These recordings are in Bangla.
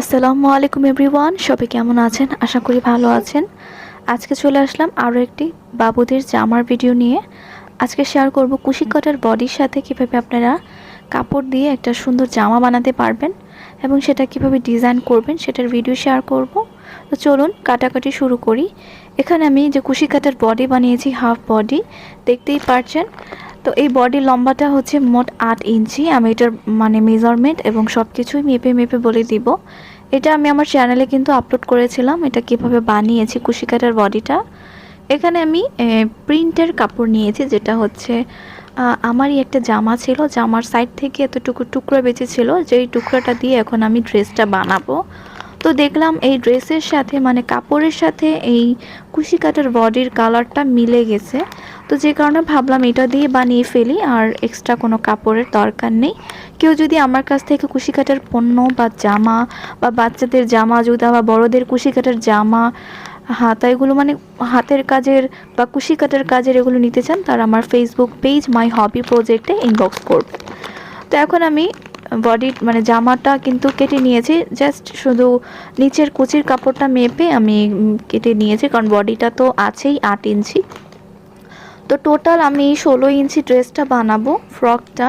আসসালামু আলাইকুম এভরিওয়ান, সবাই কেমন আছেন? আশা করি ভালো আছেন। আজকে চলে আসলাম আরও একটি বাবুদের জামার ভিডিও নিয়ে। আজকে শেয়ার করব কুশি কাটার বডির সাথে কীভাবে আপনারা কাপড় দিয়ে একটা সুন্দর জামা বানাতে পারবেন এবং সেটা কীভাবে ডিজাইন করবেন সেটার ভিডিও শেয়ার করব। তো চলুন কাটাকাটি শুরু করি। এখানে আমি যে কুশি কাটার বডি বানিয়েছি হাফ বডি দেখতেই পারছেন? তো এই বডি লম্বাটা হচ্ছে মোট আট ইঞ্চি। আমি এটার মানে মেজারমেন্ট এবং সব কিছুই মেপে মেপে বলে দিব। এটা আমি আমার চ্যানেলে কিন্তু আপলোড করেছিলাম। এটা কীভাবে বানিয়েছি কুশি কাটার বডিটা এখানে আমি প্রিন্টের কাপড় নিয়েছি, যেটা হচ্ছে আমারই একটা জামা ছিল। জামার সাইড থেকে এতটুকু টুকরো বেঁচেছিল যেই টুকরোটা দিয়ে এখন আমি ড্রেসটা বানাবো। তো দেখলাম এই ড্রেসের সাথে মানে কাপড়ের সাথে এই কুশি কাটার বডির কালারটা মিলে গেছে। তো যে কারণে ভাবলাম এটা দিয়ে বানিয়ে ফেলি, আর এক্সট্রা কোনো কাপড়ের দরকার নেই। কেউ যদি আমার কাছ থেকে কুশি কাটার পণ্য বা জামা বা বাচ্চাদের জামা জুতা বা বড়দের কুশি কাটার জামা, হাতা, এগুলো মানে হাতের কাজের বা কুশি কাটার কাজের এগুলো নিতে চান, তারা আমার ফেসবুক পেজ মাই হবি প্রজেক্টে ইনবক্স করবে। তো এখন আমি বডি মানে জামাটা কিন্তু কেটে নিয়েছি। জাস্ট শুধু নিচের কুচির কাপড়টা মেপে আমি কেটে নিয়েছি, কারণ বডিটা তো আছেই আট ইঞ্চি। তো টোটাল আমি ষোলো ইঞ্চি ড্রেসটা বানাবো ফ্রকটা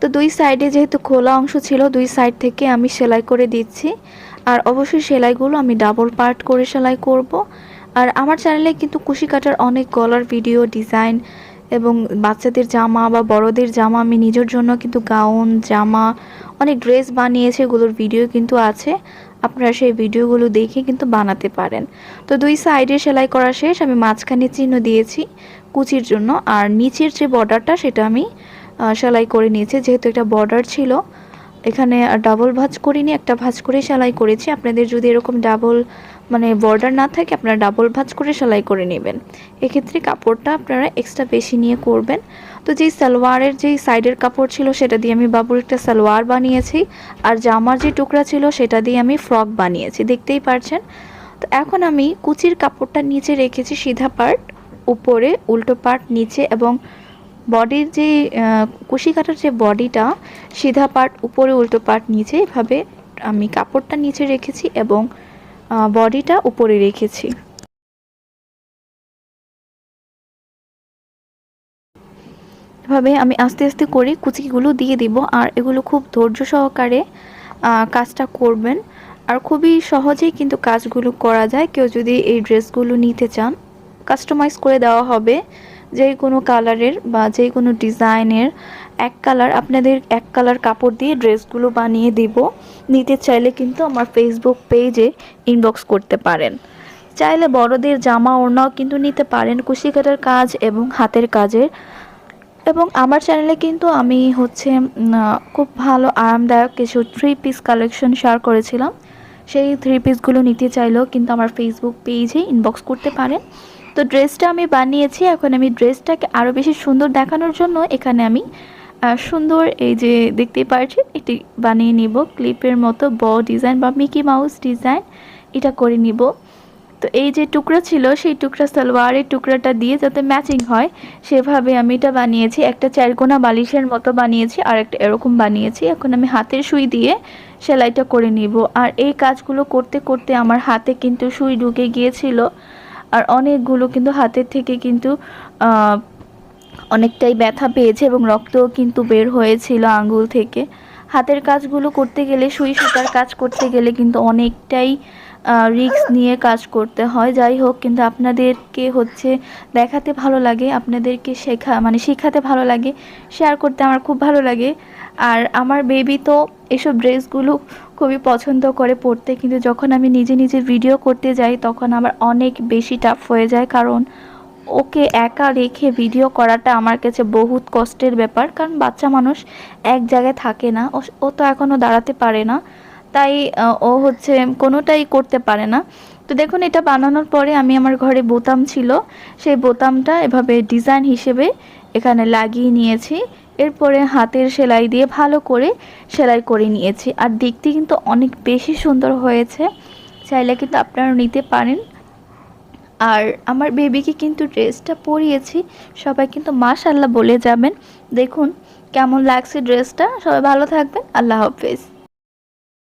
তো দুই সাইডে যেহেতু খোলা অংশ ছিল, দুই সাইড থেকে আমি সেলাই করে দিচ্ছি। আর অবশ্যই সেলাইগুলো আমি ডাবল পার্ট করে সেলাই করব। আর আমার চ্যানেলে কিন্তু কুশি কাটার অনেক গলার ভিডিও ডিজাইন এবং বাচ্চাদের জামা বা বড়দের জামা আমি নিজের জন্য কিন্তু গাউন, জামা, অনেক ড্রেস বানিয়েছে, এগুলোর ভিডিও কিন্তু আছে। আপনারা সেই ভিডিওগুলো দেখে কিন্তু বানাতে পারেন। তো দুই সাইডে সেলাই করা শেষ, আমি মাঝখানে চিহ্ন দিয়েছি কুচির জন্য। আর নিচের যে বর্ডারটা সেটা আমি সেলাই করে নিয়েছি। যেহেতু একটা বর্ডার ছিল এখানে ডাবল ভাজ করিনি, একটা ভাজ করে সেলাই করেছি। আপনাদের যদি এরকম ডাবল মানে বর্ডার না থাকে, আপনারা ডাবল ভাজ করে সেলাই করে নেবেন। এক্ষেত্রে কাপড়টা আপনারা এক্সট্রা বেশি নিয়ে করবেন। তো যেই সালোয়ারের, যেই সাইডের কাপড় ছিল, সেটা দিয়ে আমি বাবুর একটা সালোয়ার বানিয়েছি। আর জামার যে টুকরা ছিল, সেটা দিয়ে আমি ফ্রক বানিয়েছি। দেখতেই পারছেন? তো এখন আমি কুচির কাপড়টা নিচে রেখেছি, সিধা পার্ট উপরে, উল্টো পার্ট নিচে এবং বডির যে কুশি কাটার যে বডিটা, সিধা পার্ট উপরে, উল্টো পার্ট নিচে, এভাবে আমি কাপড়টা নিচে রেখেছি এবং বডিটা উপরে রেখেছি। এভাবে আমি আস্তে আস্তে করে কুচিগুলো দিয়ে দিব আর এগুলো খুব ধৈর্য সহকারে কাজটা করবেন। আর খুবই সহজেই কিন্তু কাজগুলো করা যায়। কেউ যদি এই ড্রেসগুলো নিতে চান, কাস্টমাইজ করে দেওয়া হবে। যে কোনো কালারের বা যে কোনো ডিজাইনের এক কালার, আপনাদের এক কালার কাপড় দিয়ে ড্রেসগুলো বানিয়ে দিব। নিতে চাইলে কিন্তু আমার ফেসবুক পেজে ইনবক্স করতে পারেন। চাইলে বড়দের জামা ওড়নাও কিন্তু নিতে পারেন কুশি কাটার কাজ এবং হাতের কাজের। এবং আমার চ্যানেলে কিন্তু আমি হচ্ছে খুব ভালো আরামদায়ক কিছু থ্রি পিস কালেকশন শেয়ার করেছিলাম। সেই থ্রি পিসগুলো নিতে চাইলেও কিন্তু আমার ফেসবুক পেজে ইনবক্স করতে পারেন। তো ড্রেসটা আমি বানিয়েছি। এখন আমি ড্রেসটাকে আরও বেশি সুন্দর দেখানোর জন্য এখানে আমি সুন্দর এই যে দেখতে পারছেন, এটি বানিয়ে নিব। ক্লিপের মতো ব ডিজাইন বা মিকি মাউস ডিজাইন এটা করে নিব। তো এই যে টুকরা ছিল, সেই টুকরা সালোয়ারের টুকরাটা দিয়ে যাতে ম্যাচিং হয়, সেভাবে আমি এটা বানিয়েছি। একটা চারকোনা বালিশের মতো বানিয়েছি, আর একটা এরকম বানিয়েছি। এখন আমি হাতের সুই দিয়ে সেলাইটা করে নিব। আর এই কাজগুলো করতে করতে আমার হাতে কিন্তু সুই ঢুকে গিয়েছিল। আর অনেকগুলো কিন্তু হাতের থেকে কিন্তু অনেকটাই ব্যথা পেয়েছে এবং রক্তও কিন্তু বের হয়েছিল আঙ্গুল থেকে। হাতের কাজগুলো করতে গেলে, সুই সুতার কাজ করতে গেলে কিন্তু অনেকটাই রিস্ক নিয়ে কাজ করতে হয়। যাই হোক, কিন্তু আপনাদেরকে হচ্ছে দেখাতে ভালো লাগে, আপনাদেরকে শেখা মানে শেখাতে ভালো লাগে শেয়ার করতে আমার খুব ভালো লাগে। আর আমার বেবি তো এসব ড্রেসগুলো খুবই পছন্দ করে পড়তে, কিন্তু যখন আমি নিজে নিজে ভিডিও করতে যাই, তখন আমার অনেক বেশি টাফ হয়ে যায়। কারণ ওকে একা রেখে ভিডিও করাটা আমার কাছে বহুত কষ্টের ব্যাপার। কারণ বাচ্চা মানুষ এক জায়গায় থাকে না, ও- তো এখনও দাঁড়াতে পারে না। তাই ও হচ্ছে কোনোটাই করতে পারে না। তো দেখুন, এটা বানানোর পরে আমি আমার ঘরে বোতাম ছিল। সেই বোতামটা এভাবে ডিজাইন হিসেবে এখানে লাগিয়ে নিয়েছি। এরপরে হাতের সেলাই দিয়ে ভালো করে সেলাই করে নিয়েছি। আর দেখতে কিন্তু অনেক বেশি সুন্দর হয়েছে। চাইলে কিন্তু আপনারা নিতে পারেন। আর আমার বেবিকে কিন্তু ড্রেসটা পরিয়েছি। সবাই কিন্তু মাশাল্লাহ বলে যাবেন। দেখুন কেমন লাগছে ড্রেসটা। সবাই ভালো থাকবেন। আল্লাহ হাফেজ।